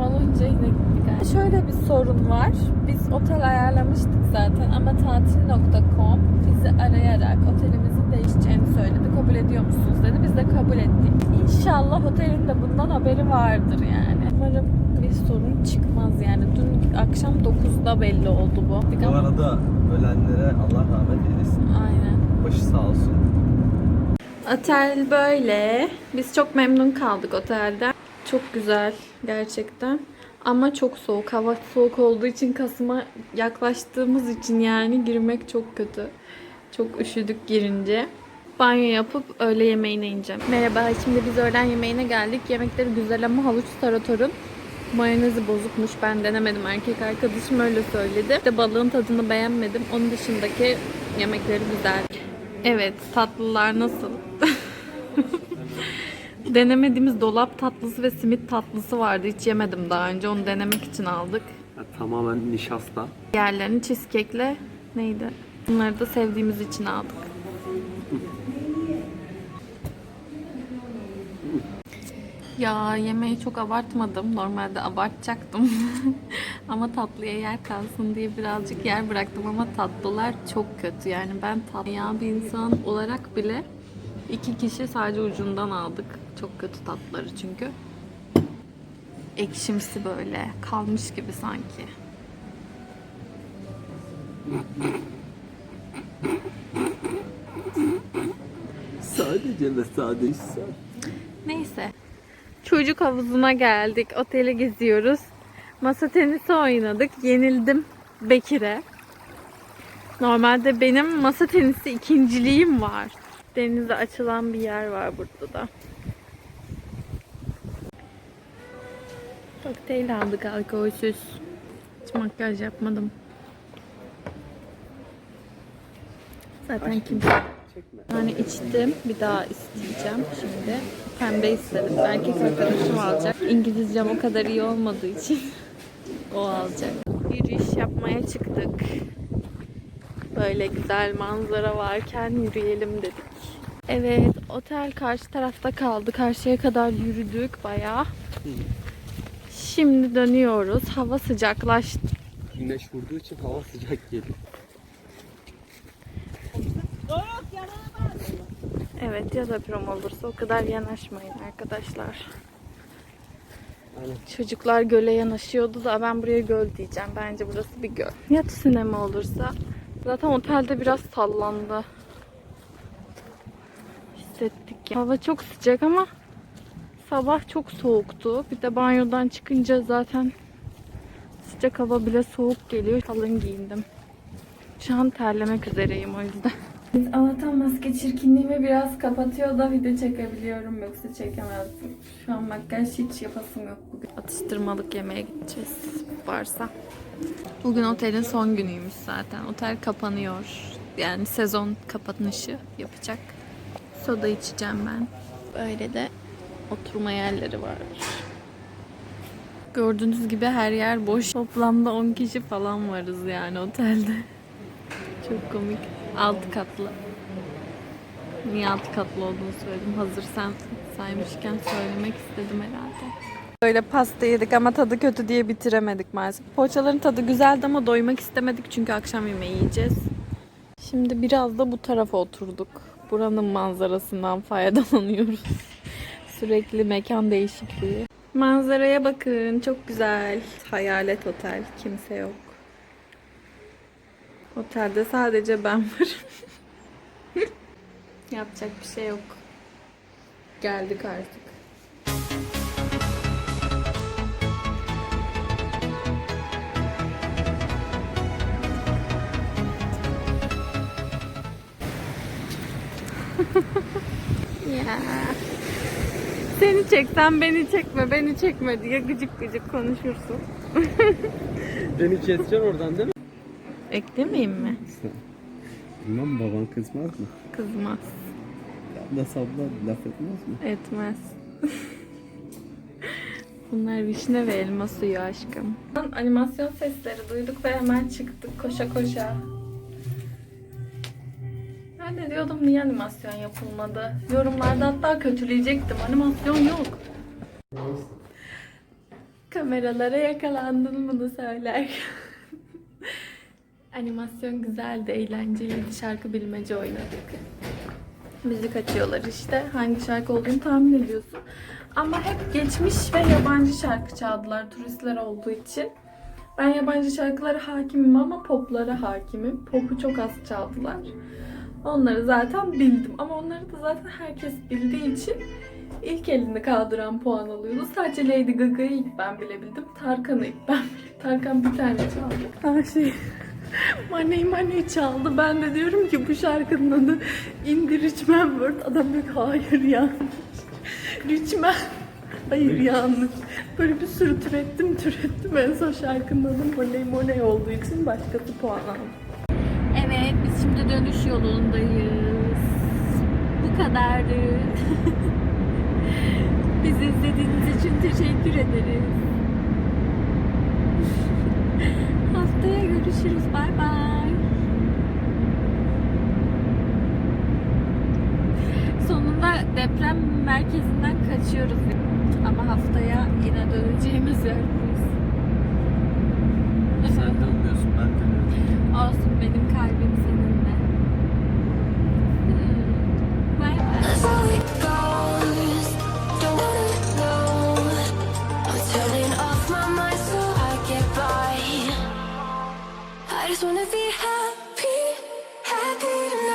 olunca yine gittik. Yani Şöyle bir sorun var. Biz otel ayarlamıştık zaten ama tatil.com bizi arayarak otelimizin değişeceğini söyledi. Kabul ediyor musunuz dedi. Biz de kabul ettik. İnşallah otelin de bundan haberi vardır yani. Umarım bir sorun çıkmaz yani. Dün akşam 9'da belli oldu bu. Bu arada ölenlere Allah rahmet eylesin. Aynen. Başı sağ olsun. Otel böyle. Biz çok memnun kaldık otelden. Çok güzel gerçekten. Ama çok soğuk. Hava soğuk olduğu için Kasım'a yaklaştığımız için yani girmek çok kötü. Çok üşüdük girince. Banyo yapıp öğle yemeğine ineceğim. Merhaba, şimdi biz öğlen yemeğine geldik. Yemekleri güzel ama havuç taratorun mayonezi bozukmuş. Ben denemedim. Erkek arkadaşım öyle söyledi. De balığın tadını beğenmedim. Onun dışındaki yemekleri güzel. Evet, tatlılar nasıl? Denemediğimiz dolap tatlısı ve simit tatlısı vardı. Hiç yemedim daha önce. Onu denemek için aldık. tamamen nişasta. Diğerlerini cheesecake'le neydi? Bunları da sevdiğimiz için aldık. Ya yemeği çok abartmadım. Normalde abartacaktım. ama tatlıya yer kalsın diye birazcık yer bıraktım ama tatlılar çok kötü. Yani ben tatlı bir insan olarak bile iki kişi sadece ucundan aldık. Çok kötü tatlıları çünkü. Ekşimsi böyle kalmış gibi sanki. Sadece ve sadece Neyse. Çocuk havuzuna geldik. Otele geziyoruz. Masa tenisi oynadık. Yenildim Bekir'e. Normalde benim masa tenisi ikinciliğim var. Denize açılan bir yer var burada da. Kokteyl aldık alkolsüz. Hiç makyaj yapmadım. Zaten kimse yani içtim. Bir daha isteyeceğim şimdi. Pembe istedim. Erkek arkadaşım alacak. İngilizcem o kadar iyi olmadığı için o alacak. Yürüyüş yapmaya çıktık. Böyle güzel manzara varken yürüyelim dedik. Evet, otel karşı tarafta kaldı. Karşıya kadar yürüdük bayağı. Şimdi dönüyoruz. Hava sıcaklaştı. Güneş vurduğu için hava sıcak geliyor. Evet ya da prom olursa o kadar yanaşmayın arkadaşlar. Aynen. Çocuklar göle yanaşıyordu da ben buraya göl diyeceğim. Bence burası bir göl. Ya tsunami olursa? Zaten otelde biraz sallandı. Hissettik ya. Hava çok sıcak ama sabah çok soğuktu. Bir de banyodan çıkınca zaten sıcak hava bile soğuk geliyor. Kalın giyindim. Şu an terlemek üzereyim o yüzden. Allah'tan maske çirkinliğimi biraz kapatıyor da video çekebiliyorum yoksa çekemezdim. Şu an makyaj hiç yapasım yok bugün. Atıştırmalık yemeğe gideceğiz varsa. Bugün otelin son günüymüş zaten. Otel kapanıyor. Yani sezon kapanışı yapacak. Soda içeceğim ben. Böyle de oturma yerleri var. Gördüğünüz gibi her yer boş. Toplamda 10 kişi falan varız yani otelde. Çok komik. Altı katlı. Niye altı katlı olduğunu söyledim. Hazır sen saymışken söylemek istedim herhalde. Böyle pasta yedik ama tadı kötü diye bitiremedik maalesef. Poğaçaların tadı güzeldi ama doymak istemedik çünkü akşam yemeği yiyeceğiz. Şimdi biraz da bu tarafa oturduk. Buranın manzarasından faydalanıyoruz. Sürekli mekan değişikliği. Manzaraya bakın çok güzel. Hayalet otel kimse yok. Otelde sadece ben varım. Yapacak bir şey yok. Geldik artık. ya. Seni çeksen beni çekme, beni çekme diye gıcık gıcık konuşursun. Beni keseceksin oradan değil mi? Eklemeyeyim mi? Bilmem baban kızmaz mı? Kızmaz. Abla sabla laf etmez mi? Etmez. Bunlar vişne ve elma suyu aşkım. Animasyon sesleri duyduk ve hemen çıktık koşa koşa. Ben de diyordum niye animasyon yapılmadı? Yorumlarda hatta kötüleyecektim. Animasyon yok. Kameralara yakalandın bunu söyler. Animasyon güzeldi, eğlenceliydi. Şarkı bilmece oynadık. Müzik açıyorlar işte. Hangi şarkı olduğunu tahmin ediyorsun. Ama hep geçmiş ve yabancı şarkı çaldılar turistler olduğu için. Ben yabancı şarkılara hakimim ama poplara hakimim. Pop'u çok az çaldılar. Onları zaten bildim. Ama onları da zaten herkes bildiği için ilk elini kaldıran puan alıyordu. Sadece Lady Gaga'yı ilk ben bilebildim. Tarkan'ı ilk ben bilebildim. Tarkan bir tane çaldı. Her şey Money Money çaldı. Ben de diyorum ki bu şarkının adı In the Rich Man World. Adam diyor ki hayır yanlış. Rich Man. Hayır yanlış. Böyle bir sürü türettim türettim. En son şarkının adı Money Money olduğu için başkası puan aldı. Dönüş yolundayız. Bu kadardı. Bizi izlediğiniz için teşekkür ederiz. Haftaya görüşürüz. Bay bay. Sonunda deprem merkezinden kaçıyoruz. Ama haftaya yine döneceğimiz yerdeyiz. just wanna be happy, happy.